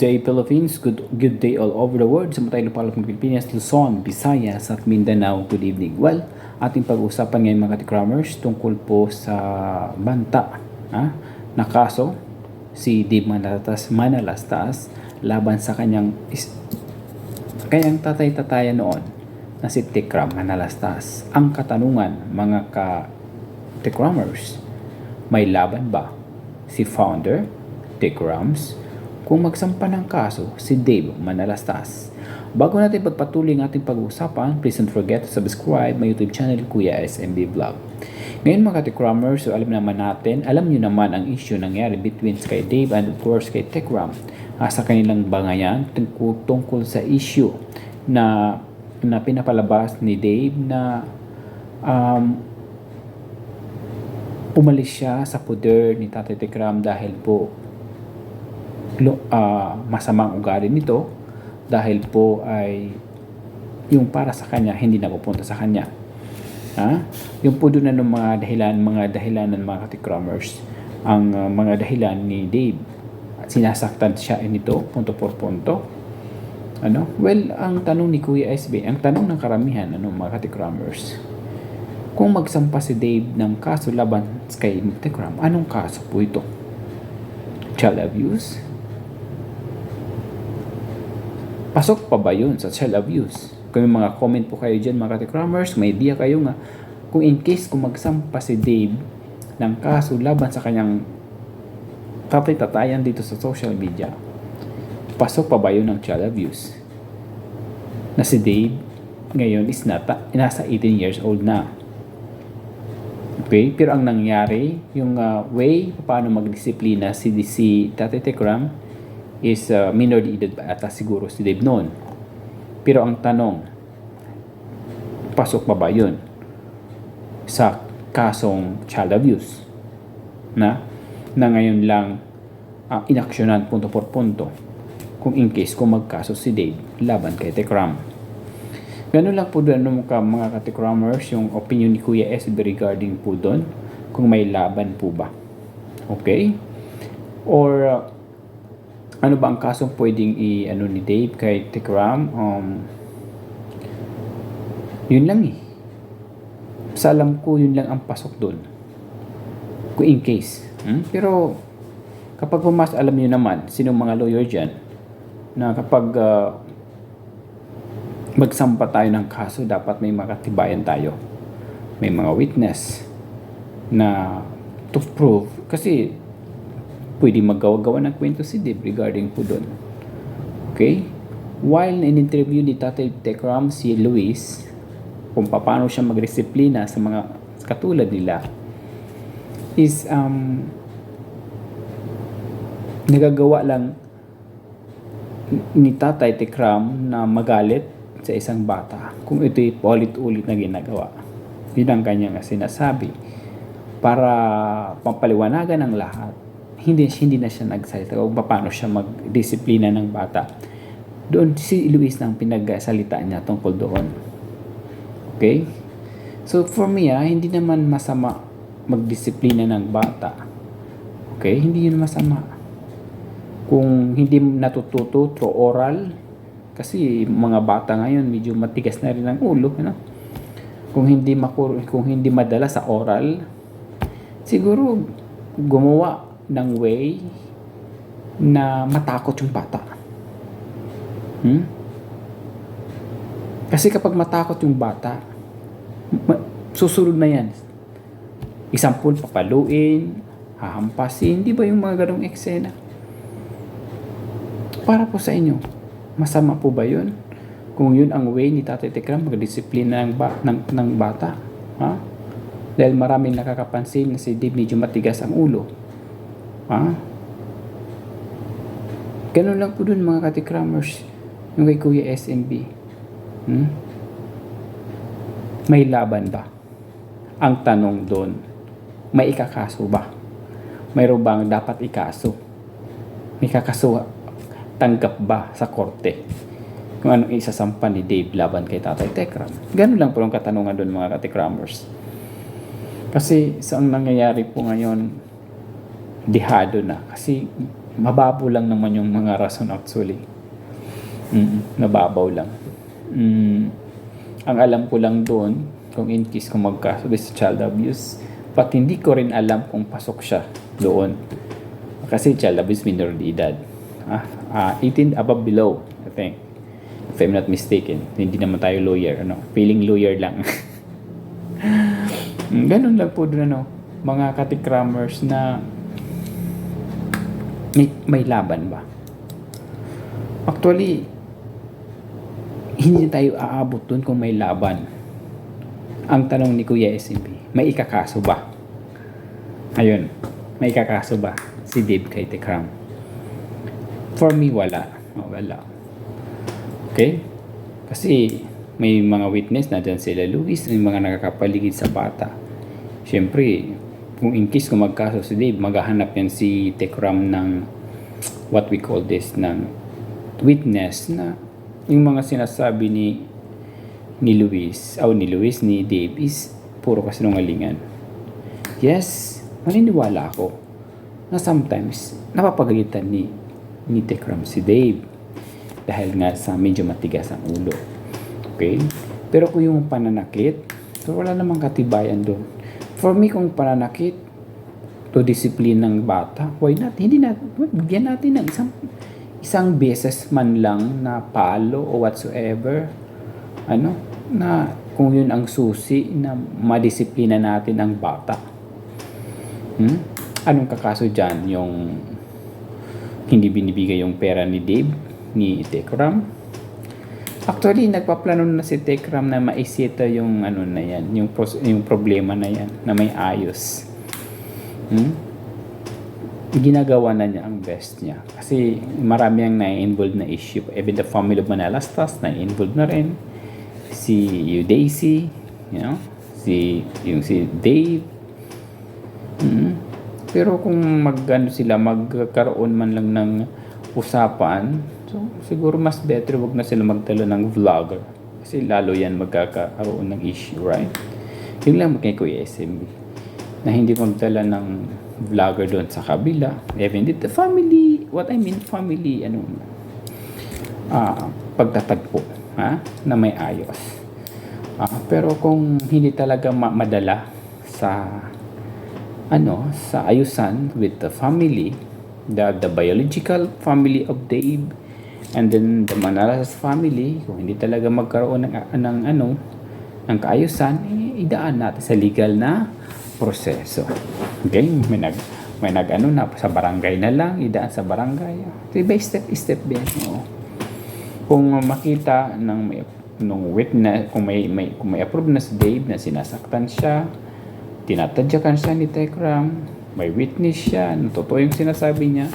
day Philippines, good good day all over the world sa matay lupalop ng Pilipinas, Luzon, Visayas at Mindanao. Good evening. Well, ating pag-uusapan ngayon mga katikramers tungkol po sa banta ha, na kaso si Dave Manalastas, Manalastas laban sa kanyang is, kanyang tatay-tataya noon na si Tikram Manalastas. Ang katanungan mga ka-tikramers, may laban ba si founder Tikrams kung magsampa ng kaso si Dave Manalastas. Bago natin pagpatuloy ang ating pag-uusapan, please don't forget to subscribe my YouTube channel Kuya SMB Vlog. Ngayon mga Tikramers, so alam naman natin, alam nyo naman ang issue nangyari between kay Dave and of course kay Tikram uh, sa kanilang bangayan tungkol, tungkol sa issue na na pinapalabas ni Dave na um, umalis siya sa poder ni Tatay Tikram dahil po ah, masamang ugali nito dahil po ay yung para sa kanya hindi napupunta sa kanya. Ha? Yung po doon na ng mga dahilan, mga dahilan ng mga katikramers, ang ah, mga dahilan ni Dave. Sinasaktan siya nito, punto por punto. Ano? Well, ang tanong ni Kuya SB, ang tanong ng karamihan, ano, mga katikramers, kung magsampa si Dave ng kaso laban kay Tikram, anong kaso po ito? Child abuse? Pasok pa ba yun sa child abuse? Kung may mga comment po kayo dyan mga katikramers, may idea kayo nga kung in case kung magsampa si Dave ng kaso laban sa kanyang tatay-tatayan dito sa social media, pasok pa ba yun ng child abuse? Na si Dave ngayon is nata, nasa 18 years old na. Okay? Pero ang nangyari, yung uh, way paano magdisiplina si, si Tatay Tekram is uh, minor de edad pa ata siguro si Dave noon. Pero ang tanong, pasok pa ba yun sa kasong child abuse? Na? Na ngayon lang uh, inaksyonan punto por punto kung in case kung magkaso si Dave laban kay Tekram. Ganun lang po doon ano, ka, mga katikramers yung opinion ni Kuya SB regarding po doon kung may laban po ba. Okay? Or uh, ano ba ang kasong pwedeng i ano ni Dave kay Tikram? Um, yun lang eh. Sa alam ko, yun lang ang pasok doon. Kung in case. Hmm? Pero, kapag pumas, alam niyo naman, sinong mga lawyer dyan, na kapag uh, magsampa tayo ng kaso, dapat may makatibayan tayo. May mga witness na to prove. Kasi, pwede maggawa-gawa ng kwento si Dave regarding po doon. Okay? While in-interview ni Tatay Tekram si Luis, kung paano siya magdisiplina sa mga katulad nila, is um, nagagawa lang ni Tatay Tekram na magalit sa isang bata kung ito'y paulit-ulit na ginagawa. Yun ang kanyang sinasabi para pampaliwanagan ng lahat hindi hindi na siya nagsalita kung paano siya magdisiplina ng bata. Doon si Luis nang pinagsalita niya tungkol doon. Okay? So for me, ah, hindi naman masama magdisiplina ng bata. Okay? Hindi yun masama. Kung hindi natututo through oral, kasi mga bata ngayon medyo matigas na rin ang ulo, ano? Kung hindi makur kung hindi madala sa oral, siguro gumawa ng way na matakot yung bata. Hmm? Kasi kapag matakot yung bata, susunod na yan. Isampul, papaluin, hahampasin, di ba yung mga ganong eksena? Para po sa inyo, masama po ba yun? Kung yun ang way ni Tatay Tekram, magdisiplina ng, ba- ng, ng bata. Ha? Dahil maraming nakakapansin na si Dave medyo matigas ang ulo. Ha? Ganun lang po dun mga katikramers. Yung kay Kuya SMB. Hmm? May laban ba? Ang tanong doon, may ikakaso ba? Mayroon bang dapat ikaso? May kakaso tanggap ba sa korte? Kung anong isasampa ni Dave laban kay Tatay Tekram. Ganun lang po ang katanungan doon mga katikramers. Kasi sa ang nangyayari po ngayon, dihado na. Kasi Mababaw lang naman yung mga rason actually. Mm, nababaw lang. Mm, ang alam ko lang doon, kung in case kung magkaso sa child abuse, pat hindi ko rin alam kung pasok siya doon. Kasi child abuse minor de edad. Ah, ah, 18 above below, I think. If I'm not mistaken. Hindi naman tayo lawyer, ano? Feeling lawyer lang. Mm, Ganun lang po doon, ano? Mga katikramers na may, may laban ba? Actually, hindi tayo aabot dun kung may laban. Ang tanong ni Kuya SMB, may ikakaso ba? Ayun, may ikakaso ba si Dave kay Tekram? For me, wala. Oh, wala. Okay? Kasi may mga witness na dyan sila Luis, may mga nakakapaligid sa bata. Siyempre, kung in case kung magkaso si Dave, maghahanap yan si Tekram ng what we call this, ng witness na yung mga sinasabi ni ni Luis, o ni Luis, ni Dave is puro kasinungalingan. Yes, maniniwala ako na sometimes napapagalitan ni ni Tekram si Dave dahil nga sa medyo matigas ang ulo. Okay? Pero kung yung pananakit, so wala namang katibayan doon. For me, kung pananakit to discipline ng bata, why not? Hindi na, bigyan natin ng isang isang beses man lang na palo o whatsoever. Ano? Na kung yun ang susi na madisiplina natin ang bata. Hmm? Anong kakaso dyan? Yung hindi binibigay yung pera ni Dave, ni Tekram. Actually, nagpaplano na si Tekram na maisita yung ano na yan, yung, yung problema na yan, na may ayos. Hmm? Ginagawa na niya ang best niya. Kasi marami ang na-involved na issue. Even the family of Manalastas, na-involved na rin. Si Daisy, you know, si, yung si Dave. Hmm? Pero kung mag ano sila, magkaroon man lang ng usapan, so siguro mas better wag na sila magtalo ng vlogger. Kasi lalo yan magkakaroon ng issue, right? Yun lang kay Kuya SMB. Na hindi magdala ng vlogger doon sa kabila. Even the family, what I mean family, ano, ah pagtatagpo, ha? Na may ayos. Ah, pero kung hindi talaga ma- madala sa ano sa ayusan with the family the the biological family of Dave and then the Manalas family kung hindi talaga magkaroon ng, ng ano ng kaayusan eh, idaan natin sa legal na proseso okay may nag may nag ano na sa barangay na lang idaan sa barangay step by step step din oo. kung makita ng may nung witness kung may, may kung may approve na si Dave na sinasaktan siya tinatadyakan siya ni Tekram, may witness siya, na totoo yung sinasabi niya,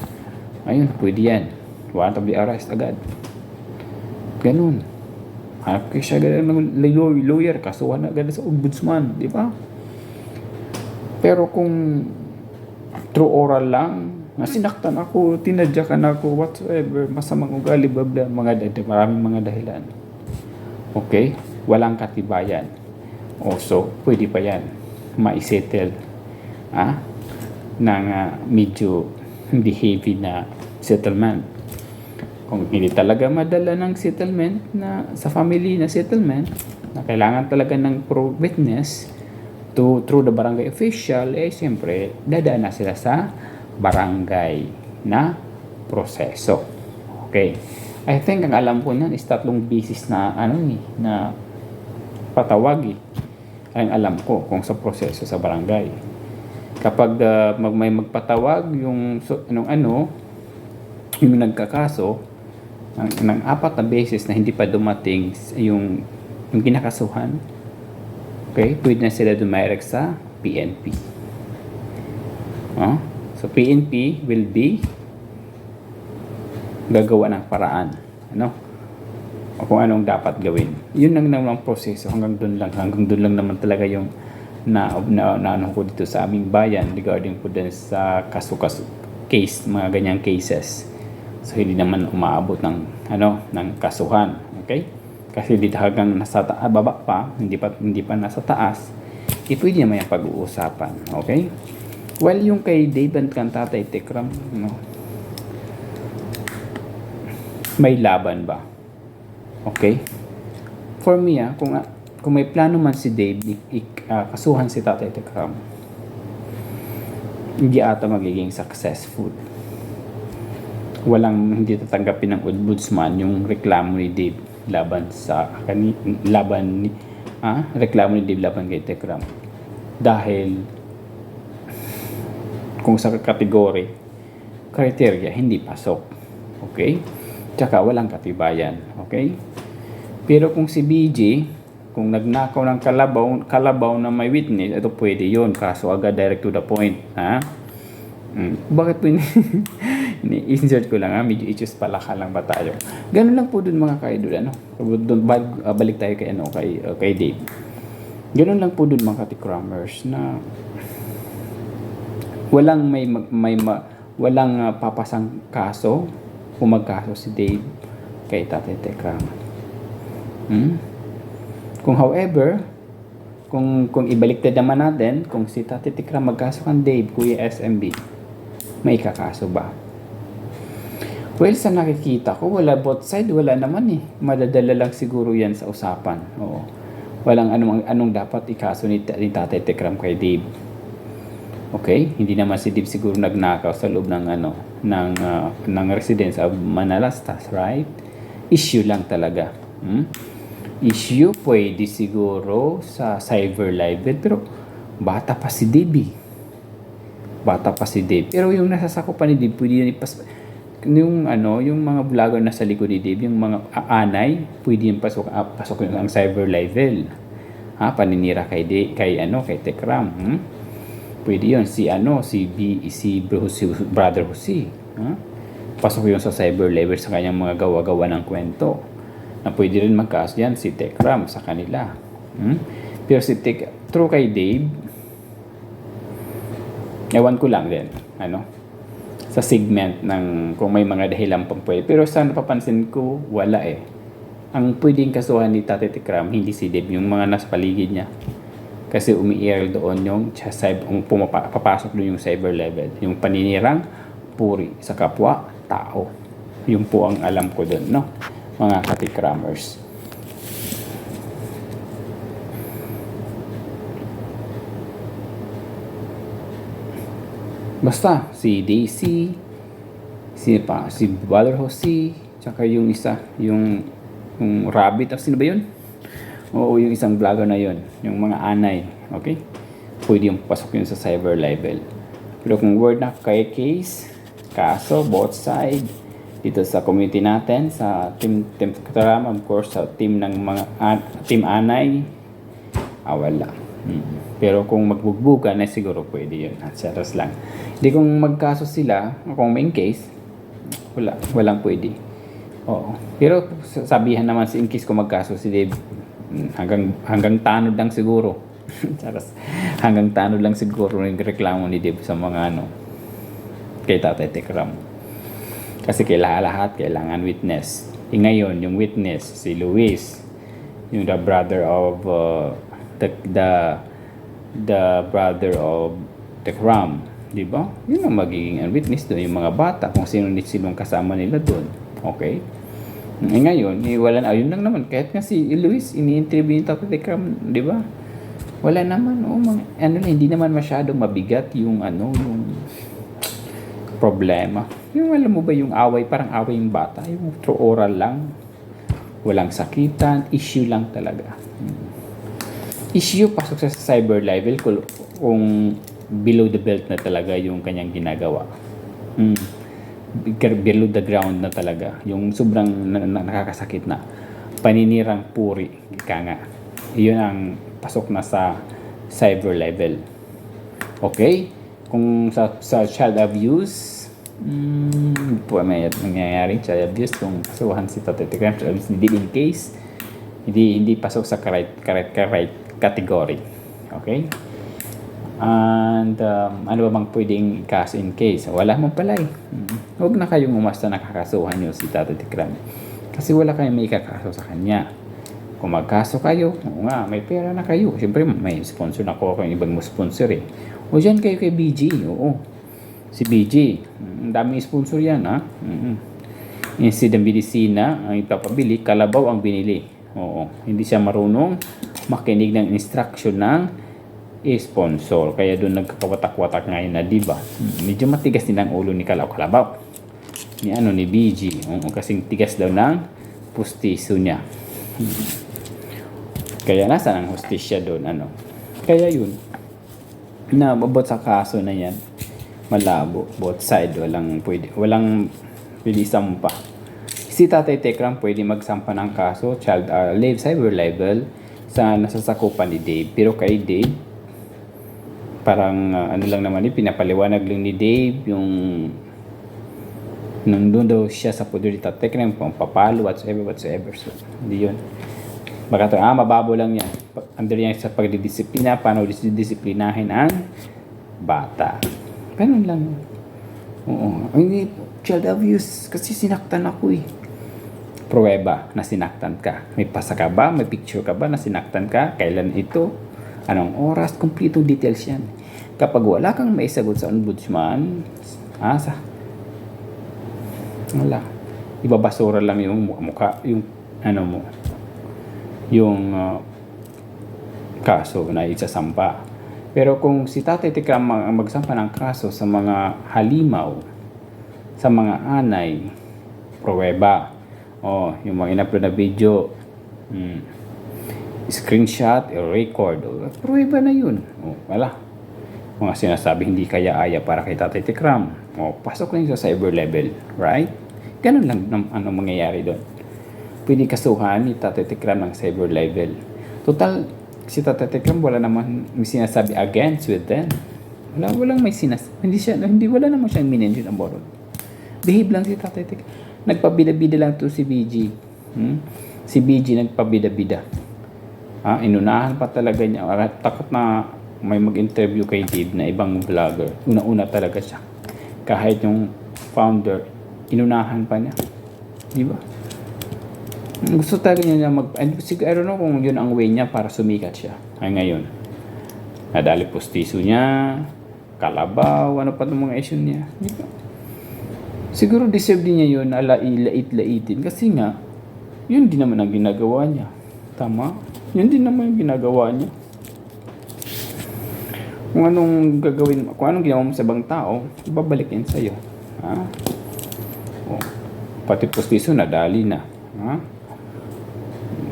ayun, pwede yan. Warrant of the arrest agad. Ganun. Hanap kayo siya agad ng lawyer, kasuhan na agad sa ombudsman, di ba? Pero kung true oral lang, na sinaktan ako, tinadyakan ako, whatsoever, masamang ugali, blah, mga dahil, maraming mga dahilan. Okay? Walang katibayan. Also, pwede pa yan maisettle ah, ng ah, medyo hindi heavy na settlement. Kung hindi talaga madala ng settlement na sa family na settlement, na kailangan talaga ng pro witness to through the barangay official, eh siyempre, dadaan na sila sa barangay na proseso. Okay. I think ang alam ko niyan is tatlong bisis na ano eh, na patawag eh ang alam ko kung sa proseso sa barangay. Kapag uh, mag, may magpatawag yung so, anong ano, yung nagkakaso, ng, ng apat na beses na hindi pa dumating yung, yung kinakasuhan, okay, pwede na sila dumirect sa PNP. Oh? So, PNP will be gagawa ng paraan. Ano? o kung anong dapat gawin. Yun lang naman ang proseso hanggang doon lang. Hanggang doon lang naman talaga yung na, na, na ano ko dito sa aming bayan regarding po din sa kaso-kaso case, mga ganyang cases. So hindi naman umaabot ng ano ng kasuhan, okay? Kasi dito hanggang nasa ta- ah, baba pa, hindi pa hindi pa nasa taas, eh, pwede naman yung pag-uusapan, okay? Well, yung kay Dave and Cantatay Tekram, no, may laban ba? Okay? For me, ah, kung, ah, kung may plano man si Dave, i- i- ah, kasuhan si Tatay Tekram, hindi ata magiging successful. Walang hindi tatanggapin ng ombudsman yung reklamo ni Dave laban sa kani laban ni ah, reklamo ni Dave laban kay Tekram. Dahil kung sa kategory criteria hindi pasok. Okay? Tsaka walang katibayan. Okay? Pero kung si BJ, kung nagnakaw ng kalabaw, kalabaw na may witness, ito pwede yon Kaso agad direct to the point. Ha? Mm. Bakit po ini-insert ko lang ha? Medyo issues pala ka lang ba tayo? Ganun lang po dun mga kaidol. Ano? Dun, ah, balik tayo kay, ano, kay, uh, kay Dave. Ganun lang po dun mga katikramers na walang may may ma- walang ah, papasang kaso kung magkaso si Dave kay Tatay Tekram. Hmm? Kung however, kung kung ibaliktad naman natin, kung si Tatay Tekram magkaso kan Dave, Kuya SMB, may kakaso ba? Well, sa nakikita ko, wala both side, wala naman eh. Madadala lang siguro yan sa usapan. Oo. Walang anong, anong dapat ikaso ni, ni Tatay Tekram kay Dave. Okay? Hindi naman si Dave siguro nagnakaw sa loob ng ano ng ah, ng residence of Manalastas, right? Issue lang talaga. Hmm? Issue pwede siguro sa cyber libel pero bata pa si Dave. eh. Bata pa si Dave. Pero yung nasasakupan ni Dave, pwede yun ipas yung ano, yung mga vlogger na sa likod ni Dave, yung mga a- anay, pwede yung pasok, ah, pasok yung ang cyber level. Ha, paninira kay De, kay ano, kay Tekram. Hmm? Pwede yun. Si ano, si B, si, bro, Brother Jose. Ha? Pasok yun sa cyber level sa kanyang mga gawa-gawa ng kwento. Na pwede rin magkaas yan si Tekram sa kanila. Hmm? Pero si Tek, true kay Dave, ewan ko lang din. Ano? Sa segment ng kung may mga dahilan pang pwede. Pero sa napapansin ko, wala eh. Ang pwedeng kasuhan ni Tate Tekram, hindi si Dave, yung mga nasa paligid niya. Kasi umiiral doon yung yung pumapa, papasok doon yung cyber level. Yung paninirang puri sa kapwa, tao. Yun po ang alam ko doon, no? Mga katikramers. Basta, si Daisy, si pa, si Brother Jose, tsaka yung isa, yung, yung rabbit, ah, sino ba yun? Oo, yung isang vlogger na yun, yung mga anay, okay? Pwede yung pasok yun sa cyber level. Pero kung word na kay case, kaso, both side, dito sa community natin, sa team, team Katarama, of course, sa team ng mga, an- team anay, ah, wala. Mm. Pero kung magbugbugan, na siguro pwede yun. At lang. Hindi kung magkaso sila, kung main case, wala, walang pwede. Oo. Pero sabihan naman si in case kung magkaso si Dave, mm, hanggang hanggang tanod lang siguro. Charas. hanggang tanod lang siguro yung reklamo ni Dave sa mga ano kay Tatay Tekram. Kasi kailangan lahat, kailangan witness. E ngayon, yung witness, si Luis, yung the brother of uh, the, the the brother of Tekram, di ba? Yun ang magiging witness doon, yung mga bata, kung sino sinong kasama nila doon. Okay? Eh ngayon, eh, wala na, ayun lang naman, kahit nga si Luis, ini-interview yung Tatay Tekram, di ba? Wala naman, oh, mga, ano hindi naman masyadong mabigat yung ano, yung problema. Yung alam mo ba yung away, parang away yung bata, yung through oral lang, walang sakitan, issue lang talaga. Issue pasok sa cyber level kung, below the belt na talaga yung kanyang ginagawa. Hmm. Below the ground na talaga. Yung sobrang na, na, nakakasakit na. Paninirang puri. Ika nga. Yun ang pasok na sa cyber level. Okay? Kung sa, sa child abuse, mm, po may nangyayari child abuse kung kasuhan si Tatay Tikram, child abuse, hindi in case, hindi hindi pasok sa correct, correct, correct category. Okay? And um, ano ba bang pwedeng case in case? Wala mo pala eh. Mm. Huwag na kayong umasta na kakasuhan nyo si Tatay Tikram. Kasi wala kayong may kakaso sa kanya. Kung magkaso kayo, oo nga, may pera na kayo. Siyempre, may sponsor na ko kayong ibang mo sponsor eh. O dyan kayo kay BG, oo. Si BG, mm, ang daming sponsor yan ha. Mm-mm. Instead ng ang ipapabili, kalabaw ang binili. Oo. Hindi siya marunong makinig ng instruction ng sponsor. Kaya doon nagkakawatak-watak ngayon na, di ba? Medyo matigas din ang ulo ni Kalaw Kalabaw. Ni ano, ni BG. Oo, kasing tigas daw ng pustiso niya. Hmm. Kaya nasa ang hostisya doon, ano. Kaya yun. Na, about sa kaso na yan, malabo. Both side, walang pwede, walang pwede pa. Si Tatay Tekram pwede magsampa ng kaso, child uh, live, cyber libel, sa nasasakupan ni Dave. Pero kay Dave, parang uh, ano lang naman yun, pinapaliwanag lang ni Dave yung nung doon daw siya sa poder ni Tatay Tekram, papalo, whatsoever, whatsoever. So, hindi yun. Baka to, ah, mababo lang yan. Under yan sa pagdidisiplina, paano disiplinahin ang bata. Ganun lang. Oo. Hindi, child abuse. Kasi sinaktan ako eh. Pruweba na sinaktan ka. May pasa ka ba? May picture ka ba na sinaktan ka? Kailan ito? Anong oras? Kompletong details yan. Kapag wala kang maisagot sa ombudsman, ah, sa, wala. Ibabasura lang yung mukha, yung ano mo, yung uh, kaso na isasampa. Pero kung si Tatay Tikram ang magsampa ng kaso sa mga halimaw, sa mga anay, pruweba, oh, yung mga in-upload na video, hmm, screenshot, or record, oh, pruweba na yun. Oh, wala. Mga sinasabi hindi kaya aya para kay Tatay Tikram. Oh, pasok lang sa cyber level, right? Ganun lang ang ano mangyayari doon pwede kasuhan ni Tatay Tikram ng cyber level. Total, si Tatay Tikram wala naman may sinasabi against with them. Wala, walang may sinas... Hindi siya, hindi, wala naman siyang minention ang borod. Behave lang si Tatay Tikram. Nagpabida-bida lang to si BG. Hmm? Si BG nagpabida-bida. Ah, inunahan pa talaga niya. Takot na may mag-interview kay Dave na ibang vlogger. Una-una talaga siya. Kahit yung founder, inunahan pa niya. Di ba? Gusto talaga niya mag... and sig- I don't know kung yun ang way niya para sumikat siya. Ay ngayon. Nadali postiso niya, kalabaw, ano pa itong mga issue niya. Di ba? Siguro deserve din niya yun na lait-laitin. Kasi nga, yun din naman ang ginagawa niya. Tama? Yun din naman yung ginagawa niya. Kung anong gagawin, kung anong ginawa mo sa ibang tao, babalik yan sa'yo. Ha? Oh. Pati postiso, nadali na. Ha?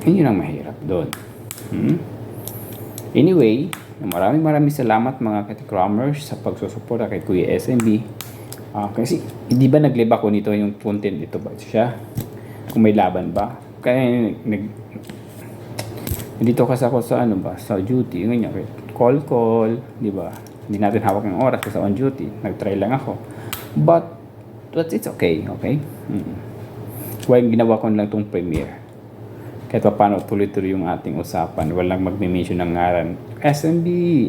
Yun ang mahirap doon. Hmm? Anyway, maraming maraming salamat mga katikramers sa pagsusuporta kay Kuya SMB. Ah, kasi, hindi ba nagliba ko nito yung content dito ba siya? Kung may laban ba? Kaya nag, dito kasi ako sa ano ba, sa duty, ganyan, call call, di ba? Hindi natin hawak ng oras kasi on duty. Nag-try lang ako. But, but it's okay, okay? Mm. Kaya ginawa ko lang tong premiere kahit pa paano tuloy-tuloy yung ating usapan. Walang magme-mention ng ngaran. SMB,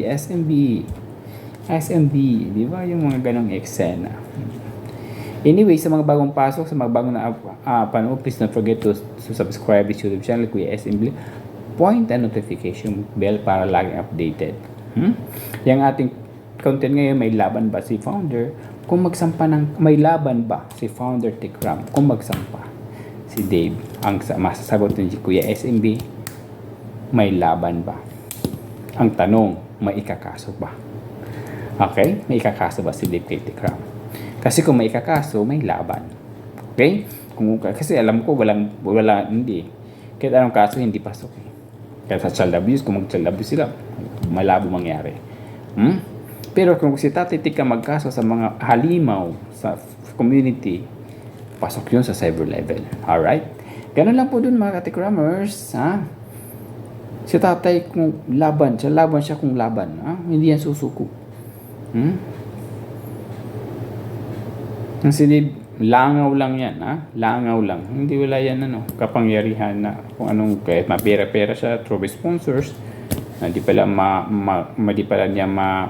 SMB, SMB. Di ba? Yung mga ganong eksena. Anyway, sa mga bagong pasok, sa mga bagong na uh, panood, please don't forget to, to subscribe this YouTube channel, Kuya SMB. Point and notification bell para laging updated. Hmm? Yung ating content ngayon, may laban ba si founder? Kung magsampa ng, may laban ba si founder Tikram? Kung magsampa si Dave ang sa- masasagot ni Kuya SMB may laban ba ang tanong may ikakaso ba okay may ikakaso ba si Dave kay Tikram kasi kung may ikakaso may laban okay kung kasi alam ko walang wala hindi kahit anong kaso hindi pasok eh kaya sa child abuse kung mag child abuse sila malabo mangyari hmm? pero kung si Tatay Tika magkaso sa mga halimaw sa community pasok yun sa cyber level. Alright? Ganun lang po dun mga katikramers. Ha? Si tatay kung laban, siya laban siya kung laban. Ha? Hindi yan susuko. Hmm? Ang silid, langaw lang yan. Ha? Langaw lang. Hindi wala yan ano, kapangyarihan na kung anong kahit mapera-pera siya through sponsors. Na di pala ma, ma, ma di pala niya ma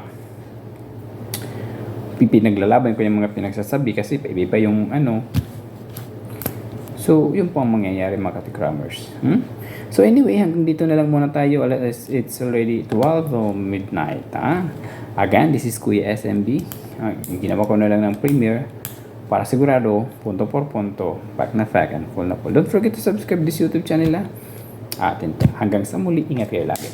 pinaglalaban ko yung mga pinagsasabi kasi iba yung ano So, yun po ang mangyayari mga katikramers. Hmm? So, anyway, hanggang dito na lang muna tayo. It's already 12 o midnight. Ha? Again, this is Kuya SMB. Uh, ginawa ko na lang ng premiere para sigurado, punto por punto, fact na fact and full na full. Don't forget to subscribe this YouTube channel ha. Atin to. Hanggang sa muli, ingat kayo lagi.